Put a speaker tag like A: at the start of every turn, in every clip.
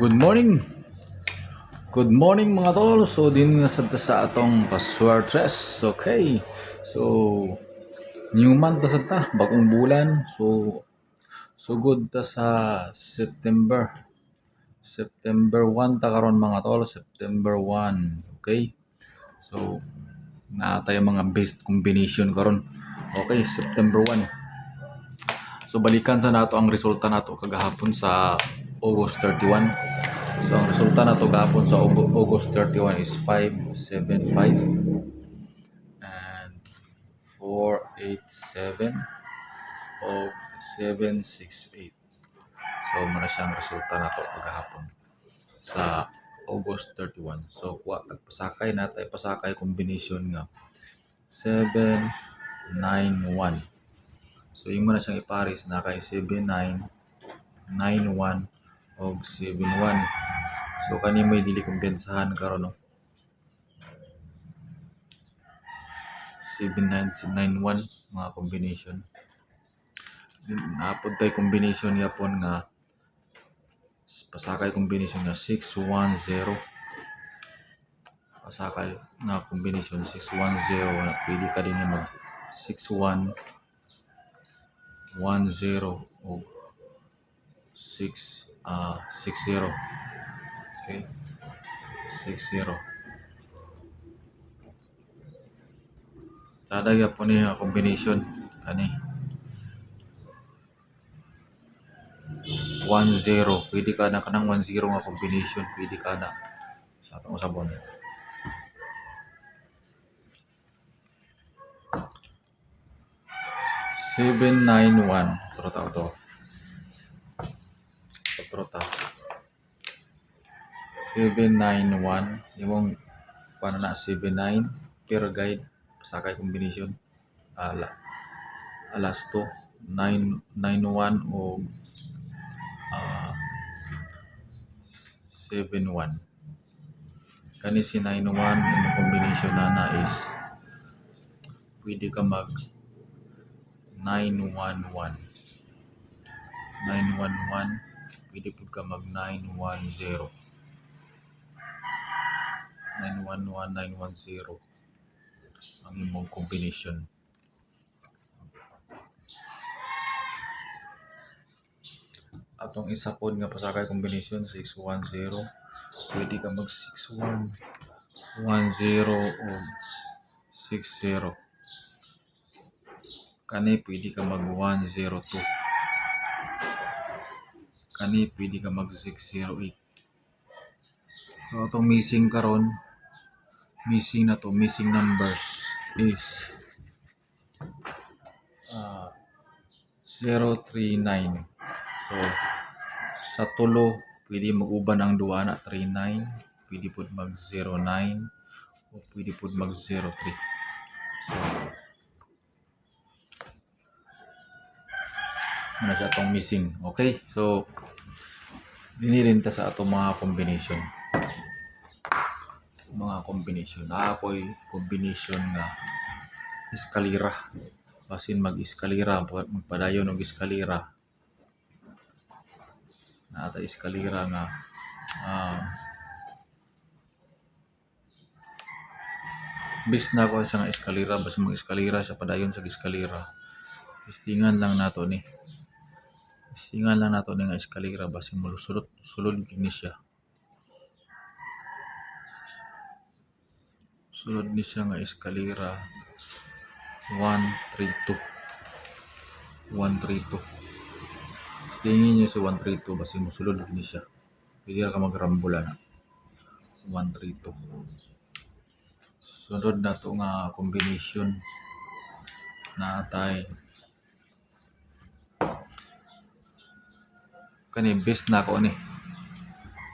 A: Good morning. Good morning mga tol. So din nga sa sa atong password test. Okay. So new month sad ta, bagong bulan. So so good ta sa September. September 1 ta karon mga tol, September 1. Okay? So tayo mga best combination karon. Okay, September 1. So balikan sa nato ang resulta nato kagahapon sa August 31. So ang resulta nato gahapon sa Aug- August 31 is 575 and 487 o 768. So muna siyang resulta nato kagahapon sa August 31. So kuha tagpasakay na tayo pasakay combination nga 791. So, yung mo na siyang ipares na kay 79, 91, o 71. So, kani mo dili kumpensahan karon no? 7991 mga combination. Naapod tayo combination yapon nga pasakay combination nga 610 pasakay nga combination 610 na pwede ka din mag 61 10 o 6 ah 60 okay. 60 tada po niya combination kani. 10 pwede ka na kanang 10 nga combination. Pwede ka na. Sa atong usabon Seven nine one. Trota to. Trota. Nine one. Yung paano na seven nine per guide sakay combination. Ala. Alas to. Nine nine one o ah seven one. Kani si nine one yung combination na na is pwede ka mag 911 911 pwede po ka mag 910 911 910 ang imong combination. Atong isa pod nga pasakay combination 610 pwede ka mag 61 10 o 60 kani pwede ka mag 102 kani pwede ka mag 608 so atong missing karon missing na to missing numbers is ah 039 so sa tulo pwede mag-uban ang duwa na 39 pwede pod mag 09 o pwede pod mag 03 so ano siya itong missing. Okay? So, dinirin ta sa atong mga combination. Mga combination. Naapoy combination nga eskalira. Basin mag-eskalira, magpadayon ng eskalira. Naata eskalira nga ah bis na ko siya nga eskalira, basin mag-eskalira siya padayon sa eskalira. Testingan lang nato ni. Singan lang nato ni nga eskalera basin mo sulod kini siya. Sulod ni siya nga eskalera 132. 132. Tingin niyo sa 132 basin mo sulod kini siya. Pwede ka magrambula na. 132. Sunod na to nga combination na atay kani best na ako ni.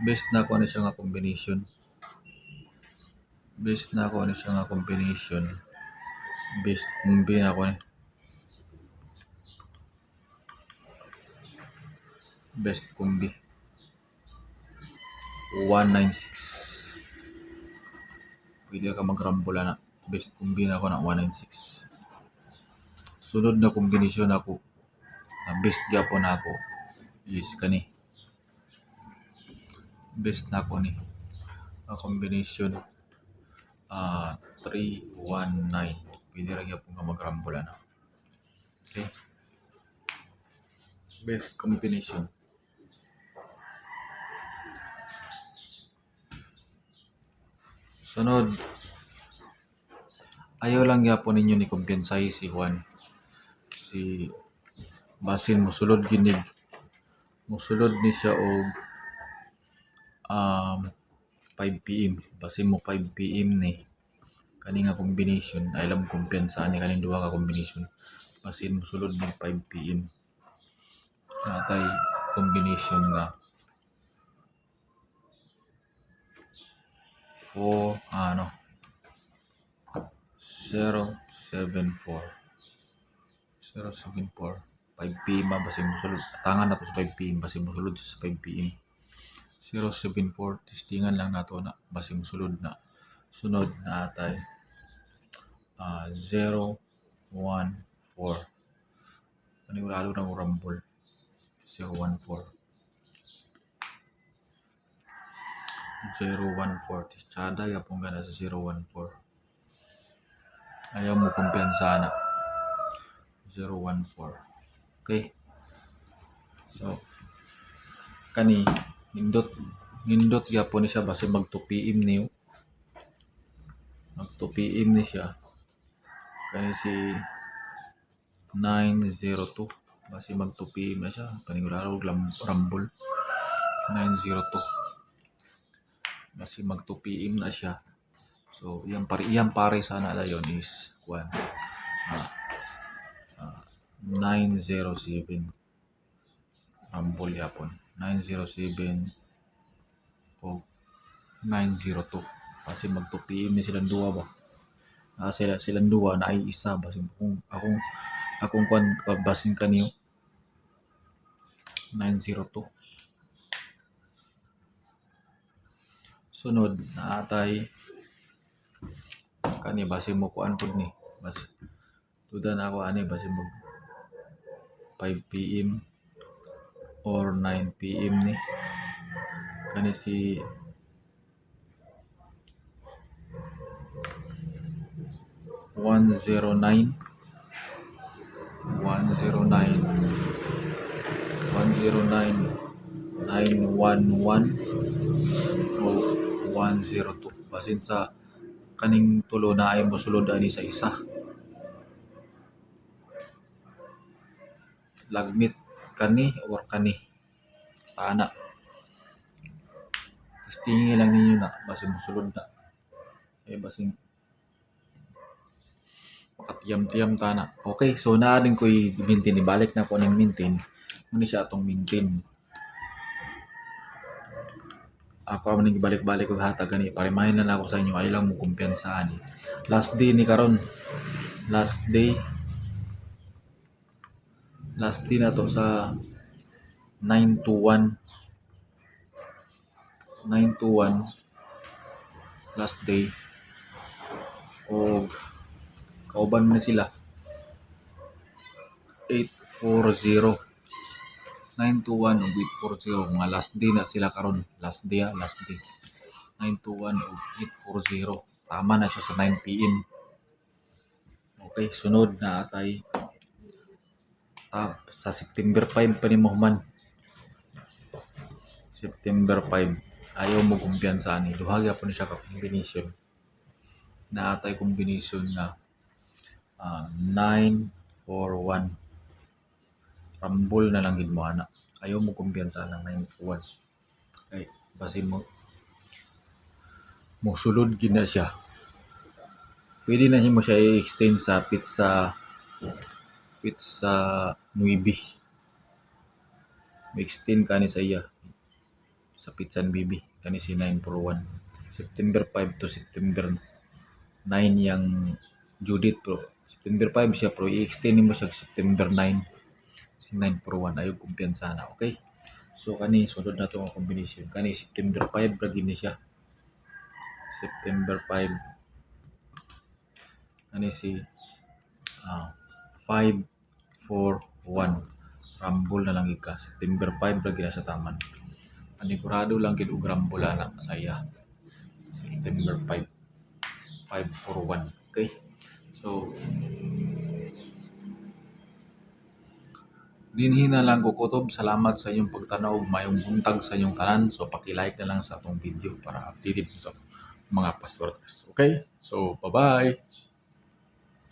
A: Best na ako ni siya nga combination. Best na ako ni siya nga combination. Best kumbi na ako ni. Best kumbi 196 pwede ka magrambula na. Best kumbi na ako na 196 sunod na kombinasyon ako. Na best gyapon ako is kani. Best na ko ni. A combination ah 319 pwede ra gyapon ka mag-rumble ano. Okay. Best combination. Sunod. Ayaw lang gyapon ninyo ni kumpiyansahi si Juan. Si basin mosulod ginig mosulod ni siya og um 5 pm basin mo 5 pm ni. Kani nga combination. Ay alam kumpiyansa ni. Kaning duha ka combination. Basin mosulod ni 5 pm natay combination nga. 4 ano? 074 074 5 pm ba basin mosulod tangan na to sa 5 pm basin mosulod siya sa 5 pm 074 testingan lang nato na basin mosulod na. Sunod na atay. Ah 014 panigurado na mo rumble? 014 014 tsada yapon gana sa 014 ayaw mo kumpiyansa na. 014 okay. So kani nindot nindot gyapon ni siya base mag 2 pm niyo. Mag 2 pm ni siya. Kani si 902 base mag 2 pm na siya. Og lam- rumble 902 base mag 2 pm na siya. So iyang pare iyang pare sana dayon is kuan ah, ah, 907 rumble yapon 907 o 902 kasi mag 2 pm ni silang duwa ba? Ah, sila silang duwa na ay isa ba? Kung akong akong kwan basin kaniyo 902 sunod na atay. Kani base mo kuan pud ni. Base tuda na ako ani base mag 5 pm or 9 pm ni. Kani si one zero nine. one zero nine. one zero nine nine one one one zero two. Basin sa kaning tulo na ay mosulod ani sa isa lagmit kani or kani. Sana testingi lang ninyo na basin mosulod na. Eh basin makatiyam-tiyam ta na. Okay so naa din ko'y maintain ibalik na ko ning maintain. Muna siya atong maintain. Ako man ning ibalik-balik og hatag gani. Parimahin na ako sa inyo. Ay lang mo kumpiyansa ani last day ni karon. Last day last day na to sa 9 to 1 9 to 1 last day. Og kauban na sila. 840 921 ug 840 mga last day na sila karon. Last day ah, last day. 921 ug 840 tama na siya sa 9 pm okay sunod na atay ah, sa September 5 pa ni Muhammad September 5 ayaw mo kumpiyansa ni duha gyapon siya ka combination na atay combination nga ah, 941 Rumble na lang gid mo ana. Ayaw mo kumpiyansa ng 941. Ay, basi mo mo sulod gid na siya. Pwede na siya mo siya i-extend sa pizza pizza 9. Mo-extend kani sa iya. Sa pizza 9 kani si 941. September 5 to September 9 yang Judith pro. September 5 siya pro i-extend mo siya September 9 si 941 ayaw kumpiyansa na okay? So kani sunod na to ang combination kani September 5 ra gid ni siya. September 5 kani si ah 541 Rumble na lang ka September 5 ra gid na sa taman panigurado lang gid og rambola na saya. September 5 541. Okay? So dinhi na lang ko kutob. Salamat sa inyong pagtanaw mayong buntag sa inyong tanan. So paki-like na lang sa atong video para updated sa mga passwords. Okay? So bye-bye.